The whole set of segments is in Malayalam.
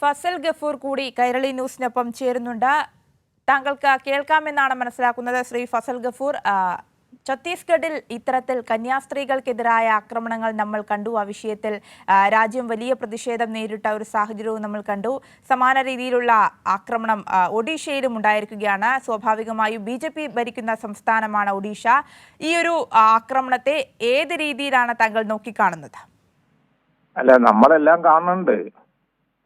ഫസൽ ഗഫൂർ കൂടി കൈരളി ന്യൂസിനൊപ്പം ചേരുന്നുണ്ട്. താങ്കൾക്ക് കേൾക്കാമെന്നാണ് മനസ്സിലാക്കുന്നത് ശ്രീ ഫസൽ ഗഫൂർ. ഛത്തീസ്ഗഡിൽ ഇത്തരത്തിൽ കന്യാസ്ത്രീകൾക്കെതിരായ ആക്രമണങ്ങൾ നമ്മൾ കണ്ടു. ആ വിഷയത്തിൽ രാജ്യം വലിയ പ്രതിഷേധം നേരിട്ട ഒരു സാഹചര്യവും നമ്മൾ കണ്ടു. സമാന രീതിയിലുള്ള ആക്രമണം ഒഡീഷയിലും ഉണ്ടായിരിക്കുകയാണ്. സ്വാഭാവികമായും ബി ജെ പി ഭരിക്കുന്ന സംസ്ഥാനമാണ് ഒഡീഷ. ഈ ഒരു ആക്രമണത്തെ ഏത് രീതിയിലാണ് താങ്കൾ നോക്കിക്കാണുന്നത്? അല്ല നമ്മളെല്ലാം കാണുന്നുണ്ട്.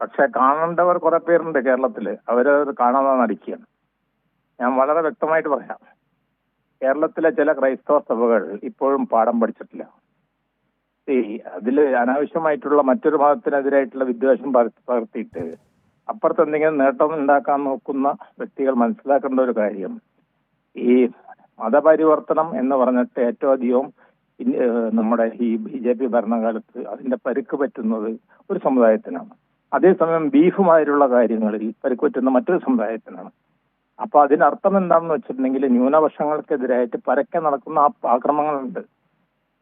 പക്ഷെ കാണേണ്ടവർ കുറെ പേരുണ്ട് കേരളത്തിൽ. അവരത് കാണാതെ നടിക്കുകയാണ്. ഞാൻ വളരെ വ്യക്തമായിട്ട് പറയാം. കേരളത്തിലെ ചില ക്രൈസ്തവ സഭകൾ ഇപ്പോഴും പാഠം പഠിച്ചിട്ടില്ല. ഈ അതിൽ അനാവശ്യമായിട്ടുള്ള മറ്റൊരു മതത്തിനെതിരായിട്ടുള്ള വിദ്വേഷം പകർത്തി- പകർത്തിയിട്ട് അപ്പുറത്ത് എന്തെങ്കിലും നേട്ടം ഉണ്ടാക്കാൻ നോക്കുന്ന വ്യക്തികൾ മനസ്സിലാക്കേണ്ട ഒരു കാര്യം ഈ മതപരിവർത്തനം എന്ന് പറഞ്ഞിട്ട് ഏറ്റവും അധികം നമ്മുടെ ഈ ബി ജെ പി ഭരണകാലത്ത് അതിന്റെ പരുക്ക് പറ്റുന്നത് ഒരു സമുദായത്തിനാണ്. അതേസമയം ബീഫുമായിട്ടുള്ള കാര്യങ്ങളിൽ പരിക്കുറ്റുന്ന മറ്റൊരു സമുദായത്തിനാണ്. അപ്പൊ അതിനർത്ഥം എന്താണെന്ന് വെച്ചിട്ടുണ്ടെങ്കിൽ ന്യൂനപക്ഷങ്ങൾക്കെതിരായിട്ട് പരക്കെ നടക്കുന്ന ആ ആക്രമണങ്ങളുണ്ട്.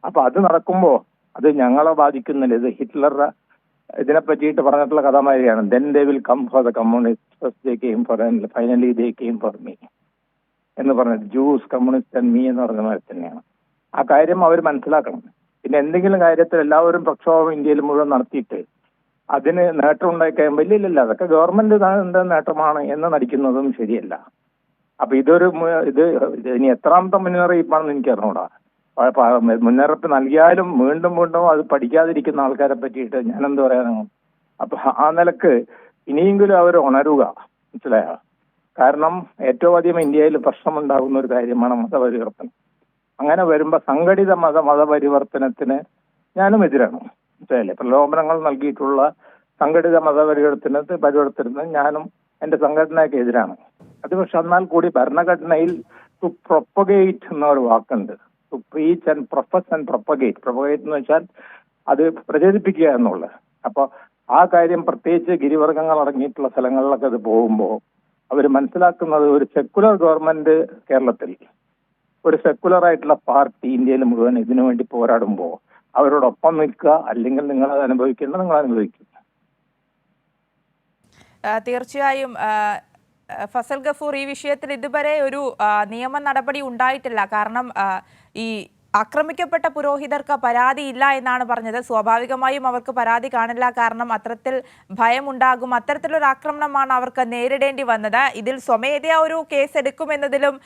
അപ്പൊ അത് നടക്കുമ്പോ അത് ഞങ്ങളെ ബാധിക്കുന്നില്ല. ഇത് ഹിറ്റ്ലറുടെ ഇതിനെ പറ്റിയിട്ട് പറഞ്ഞിട്ടുള്ള കഥാമാരിയാണ് then they will come for the communist finally they came for me എന്ന് പറഞ്ഞത് ജൂസ് കമ്മ്യൂണിസ്റ്റ് ആൻഡ് മീ എന്ന് പറഞ്ഞ മാതിരി തന്നെയാണ്. ആ കാര്യം അവർ മനസ്സിലാക്കണം. പിന്നെ എന്തെങ്കിലും കാര്യത്തിൽ എല്ലാവരും പ്രക്ഷോഭം ഇന്ത്യയിൽ മുഴുവൻ നടത്തിയിട്ട് അതിന് നേട്ടം ഉണ്ടാക്കാൻ കഴിയുമ്പോൾ ഇല്ല ഇല്ല അതൊക്കെ ഗവൺമെന്റ് നേട്ടമാണ് എന്ന് നടിക്കുന്നതും ശരിയല്ല. അപ്പൊ ഇതൊരു ഇത് ഇനി എത്രാമത്തെ മുന്നറിയിപ്പാണെന്ന് എനിക്ക് അറിഞ്ഞൂടാ. മുന്നറിയിപ്പ് നൽകിയാലും വീണ്ടും വീണ്ടും അത് പഠിക്കാതിരിക്കുന്ന ആൾക്കാരെ പറ്റിയിട്ട് ഞാൻ എന്ത് പറയാനാണ് അപ്പൊ ആ നിലയ്ക്ക് ഇനിയെങ്കിലും അവർ ഉണരുക. മനസ്സിലായോ? കാരണം ഏറ്റവും അധികം ഇന്ത്യയിൽ പ്രശ്നമുണ്ടാകുന്ന ഒരു കാര്യമാണ് മതപരിവർത്തനം. അങ്ങനെ വരുമ്പോ സംഘടിത മത മതപരിവർത്തനത്തിന് ഞാനും എതിരാണ്. മനസ്സിലായില്ലേ പ്രലോഭനങ്ങൾ നൽകിയിട്ടുള്ള സംഘടിത മതപരിവർത്തന പരിവർത്തനത്തിന് ഞാനും എന്റെ സംഘടനയ്ക്ക് എതിരാണ്. അത് പക്ഷെ എന്നാൽ കൂടി ഭരണഘടനയിൽ ടു പ്രൊപ്പഗേറ്റ് എന്നൊരു വാക്കുണ്ട്. To preach and profess and propagate propagate എന്ന് വെച്ചാൽ അത് പ്രചരിപ്പിക്കുക എന്നുള്ളത്. അപ്പൊ ആ കാര്യം പ്രത്യേകിച്ച് ഗിരിവർഗങ്ങൾ അടങ്ങിയിട്ടുള്ള സ്ഥലങ്ങളിലൊക്കെ അത് പോകുമ്പോൾ അവർ മനസ്സിലാക്കുന്നത് ഒരു സെക്കുലർ ഗവൺമെന്റ് കേരളത്തിൽ ഒരു സെക്കുലർ ആയിട്ടുള്ള പാർട്ടി ഇന്ത്യയിൽ മുഴുവൻ ഇതിനു വേണ്ടി പോരാടുമ്പോൾ അവരോടൊപ്പം നിൽക്കുക അല്ലെങ്കിൽ നിങ്ങൾ അത് അനുഭവിക്കേണ്ടത് നിങ്ങൾ അനുഭവിക്കുക തീർച്ചയായും ഫസൽ ഗഫൂർ ഈ വിഷയത്തിൽ ഇതുവരെ ഒരു നിയമ നടപടി ഉണ്ടായിട്ടില്ല. കാരണം ഈ ആക്രമിക്കപ്പെട്ട പുരോഹിതർക്ക് പരാതി ഇല്ല എന്നാണ് പറഞ്ഞത്. സ്വാഭാവികമായും അവർക്ക് പരാതി കാണില്ല. കാരണം അത്തരത്തിൽ ഭയമുണ്ടാകും. അത്തരത്തിലൊരു ആക്രമണമാണ് അവർക്ക് നേരിടേണ്ടി വന്നത്. ഇതിൽ സ്വമേധയാ ഒരു കേസ് എടുക്കുമെന്നതിലും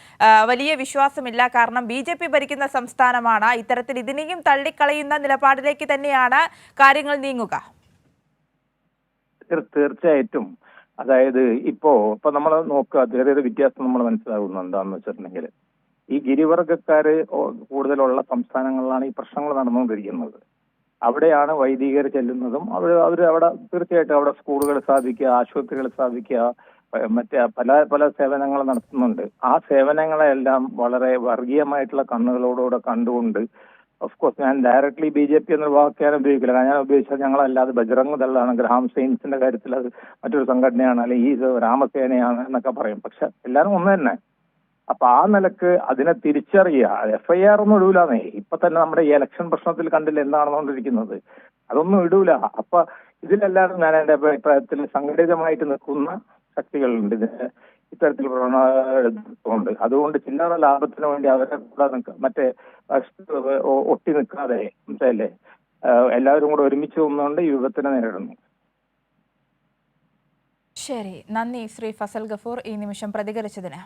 വലിയ വിശ്വാസമില്ല. കാരണം ബി ഭരിക്കുന്ന സംസ്ഥാനമാണ്. ഇത്തരത്തിൽ ഇതിനെയും തള്ളിക്കളയുന്ന നിലപാടിലേക്ക് തന്നെയാണ് കാര്യങ്ങൾ നീങ്ങുക. തീർ- തീർച്ചയായിട്ടും. അതായത് ഇപ്പോ ഇപ്പൊ നമ്മൾ നോക്കുക. ചെറിയൊരു വ്യത്യാസം നമ്മൾ മനസ്സിലാകുന്നു എന്താന്ന് വെച്ചിട്ടുണ്ടെങ്കിൽ ഈ ഗിരിവർഗക്കാര് കൂടുതലുള്ള സംസ്ഥാനങ്ങളിലാണ് ഈ പ്രശ്നങ്ങൾ നടന്നുകൊണ്ടിരിക്കുന്നത്. അവിടെയാണ് വൈദികർ ചെല്ലുന്നതും അവർ അവർ അവിടെ തീർച്ചയായിട്ടും അവിടെ സ്കൂളുകൾ സ്ഥാപിക്കുക ആശുപത്രികൾ സ്ഥാപിക്കുക മറ്റേ പല പല സേവനങ്ങൾ നടത്തുന്നുണ്ട്. ആ സേവനങ്ങളെല്ലാം വളരെ വർഗീയമായിട്ടുള്ള കണ്ണുകളോടുകൂടെ കണ്ടുകൊണ്ട് ഓഫ് കോഴ്സ് ഞാൻ ഡയറക്ട്ലി ബി ജെ പി എന്നൊരു വാക്കാനും ഉപയോഗിക്കില്ല. ഞാൻ ഉപയോഗിച്ചാൽ ഞങ്ങളല്ലാതെ ബജറംഗ് ദളാണ് ഗ്രാം സൈൻസിന്റെ കാര്യത്തിൽ അത് മറ്റൊരു സംഘടനയാണ് അല്ലെങ്കിൽ ഈ രാമസേനയാണ് എന്നൊക്കെ പറയും. പക്ഷെ എല്ലാവരും ഒന്ന് തന്നെ. അപ്പൊ ആ നിലയ്ക്ക് അതിനെ തിരിച്ചറിയുക. എഫ് ഐ ആർ ഒന്നും ഇടൂലെന്നേ ഇപ്പൊ തന്നെ നമ്മുടെ ഈ ഇലക്ഷൻ പ്രശ്നത്തിൽ കണ്ടില്ല എന്താണ് അതൊന്നും ഇടൂല. അപ്പൊ ഇതിലെല്ലാവരും ഞാൻ എന്റെ അഭിപ്രായത്തിൽ സംഘടിതമായിട്ട് നിൽക്കുന്ന ശക്തികളുണ്ട്. ഇതിന് ഇത്തരത്തിൽ പ്രവണതയുണ്ട് അതുകൊണ്ട് ചില്ലറ ലാഭത്തിന് വേണ്ടി അവരെ കൂടെ നിൽക്കുക മറ്റേ ഒട്ടി നിൽക്കാതെ മനസ്സിലല്ലേ എല്ലാവരും കൂടെ ഒരുമിച്ച് നിന്നുകൊണ്ട് യുഗത്തിനെ നേരിടുന്നു. ശരി. നന്ദി ശ്രീ ഫസൽ ഗഫൂർ ഈ നിമിഷം പ്രതികരിച്ചതിന്.